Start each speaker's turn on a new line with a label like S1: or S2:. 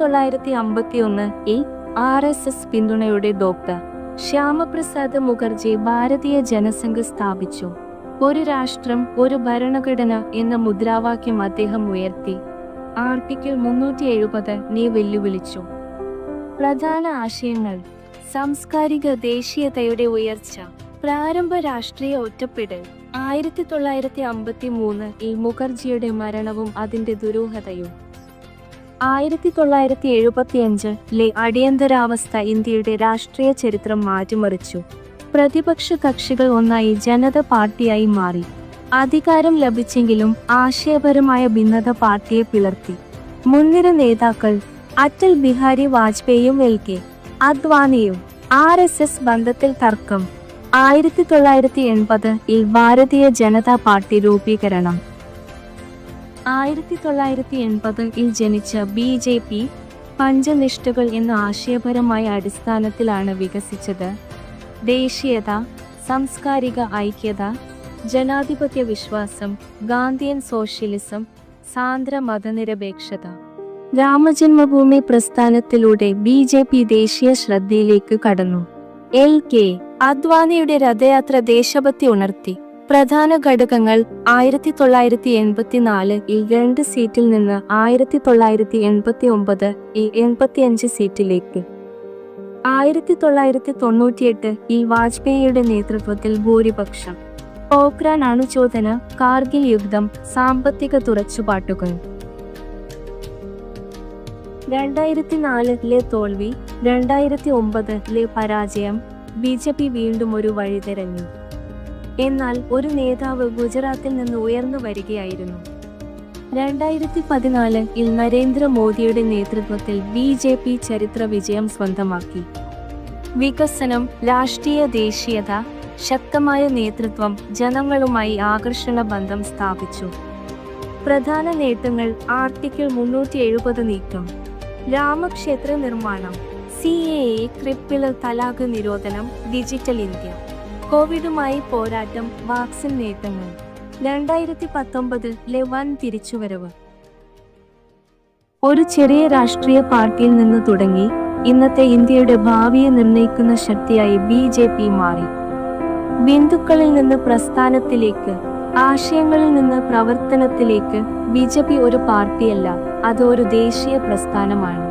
S1: തൊള്ളായിരത്തി അമ്പത്തി ഒന്ന് ഇൽ ആർ എസ് എസ് പിന്തുണയുടെ ഡോക്ടർ ശ്യാമപ്രസാദ് മുഖർജി ഭാരതീയ ജനസംഘ് സ്ഥാപിച്ചു. ഒരു രാഷ്ട്രം ഒരു ഭരണഘടന എന്ന മുദ്രാവാക്യം അദ്ദേഹം ഉയർത്തി. ആർട്ടിക്കിൾ മുന്നൂറ്റി എഴുപത് നീ വെല്ലുവിളിച്ചു. പ്രധാന ആശയങ്ങൾ. സാംസ്കാരിക ദേശീയതയുടെ ഉയർച്ച. പ്രാരംഭ രാഷ്ട്രീയ ഒറ്റപ്പെടൽ. ആയിരത്തി തൊള്ളായിരത്തി അമ്പത്തി മൂന്ന് ഈ മുഖർജിയുടെ മരണവും അതിന്റെ ദുരൂഹതയും. ആയിരത്തി തൊള്ളായിരത്തി എഴുപത്തിയഞ്ചിലെ അടിയന്തരാവസ്ഥ ഇന്ത്യയുടെ രാഷ്ട്രീയ ചരിത്രം മാറ്റിമറിച്ചു. പ്രതിപക്ഷ കക്ഷികൾ ഒന്നായി ജനത പാർട്ടിയായി മാറി. അധികാരം ലഭിച്ചെങ്കിലും ആശയപരമായ ഭിന്നത പാർട്ടിയെ പിളർത്തി. മുൻനിര നേതാക്കൾ അറ്റൽ ബിഹാരി വാജ്പേയിയും എൽ കെ അദ്വാനിയും ആർ എസ് എസ് ബന്ധത്തിൽ തർക്കം. ആയിരത്തി തൊള്ളായിരത്തി എൺപത് ഇൽ ഭാരതീയ ജനതാ പാർട്ടി രൂപീകരണം. ആയിരത്തി തൊള്ളായിരത്തി എൺപതിൽ ജനിച്ച ബി ജെ പി പഞ്ചനിഷ്ഠകൾ എന്ന ആശയപരമായ അടിസ്ഥാനത്തിലാണ് വികസിച്ചത്. ദേശീയത സാംസ്കാരിക ഐക്യത ജനാധിപത്യ വിശ്വാസം ഗാന്ധിയൻ സോഷ്യലിസം സാന്ദ്ര മതനിരപേക്ഷത. രാമജന്മഭൂമി പ്രസ്ഥാനത്തിലൂടെ ബി ജെ പി ദേശീയ ശ്രദ്ധയിലേക്ക് കടന്നു. എൽ കെ അദ്വാനിയുടെ രഥയാത്ര ദേശഭക്തി ഉണർത്തി. പ്രധാന ഘടകങ്ങൾ ആയിരത്തി തൊള്ളായിരത്തി എൺപത്തിനാല് ഈ രണ്ട് സീറ്റിൽ നിന്ന് ആയിരത്തി തൊള്ളായിരത്തി എൺപത്തി ഒമ്പത് ഈ എൺപത്തിയഞ്ച് സീറ്റിലേക്ക്. ആയിരത്തി തൊള്ളായിരത്തി തൊണ്ണൂറ്റിയെട്ട് ഈ വാജ്പേയിയുടെ നേതൃത്വത്തിൽ ഭൂരിപക്ഷം. പോക്രാൻ അണുചോദന കാർഗിൽ യുദ്ധം സാമ്പത്തിക തുറച്ചുപാട്ടുകൾ. രണ്ടായിരത്തി നാലിലെ തോൽവി രണ്ടായിരത്തി ഒമ്പതിലെ പരാജയം ബി ജെ പി വീണ്ടും ഒരു വഴിതിരഞ്ഞു. എന്നാൽ ഒരു നേതാവ് ഗുജറാത്തിൽ നിന്ന് ഉയർന്നു വരികയായിരുന്നു. രണ്ടായിരത്തി പതിനാലിൽ നരേന്ദ്രമോദിയുടെ നേതൃത്വത്തിൽ ബി ജെ പി ചരിത്ര വിജയം സ്വന്തമാക്കി. വികസനം രാഷ്ട്രീയ ദേശീയത ശക്തമായ നേതൃത്വം ജനങ്ങളുമായി ആകർഷണ ബന്ധം സ്ഥാപിച്ചു. പ്രധാന നേട്ടങ്ങൾ ആർട്ടിക്കിൾ മുന്നൂറ്റി എഴുപത് നീക്കം രാമക്ഷേത്ര നിർമ്മാണം സി എ ക്രിപ്പിൾ തലാഖ് നിരോധനം ഡിജിറ്റൽ ഇന്ത്യ. കോവിഡുമായി പോരാട്ടം വാക്സിൻ നേട്ടങ്ങൾ. രണ്ടായിരത്തി പത്തൊമ്പതിൽ വൻ തിരിച്ചുവരവ്. ഒരു ചെറിയ രാഷ്ട്രീയ പാർട്ടിയിൽ നിന്ന് തുടങ്ങി ഇന്നത്തെ ഇന്ത്യയുടെ ഭാവിയെ നിർണയിക്കുന്ന ശക്തിയായി ബി ജെ പി മാറി. ബിന്ദുക്കളിൽ നിന്ന് പ്രസ്ഥാനത്തിലേക്ക് ആശയങ്ങളിൽ നിന്ന് പ്രവർത്തനത്തിലേക്ക് ബി ജെ പി ഒരു പാർട്ടിയല്ല അത് ഒരു ദേശീയ പ്രസ്ഥാനമാണ്.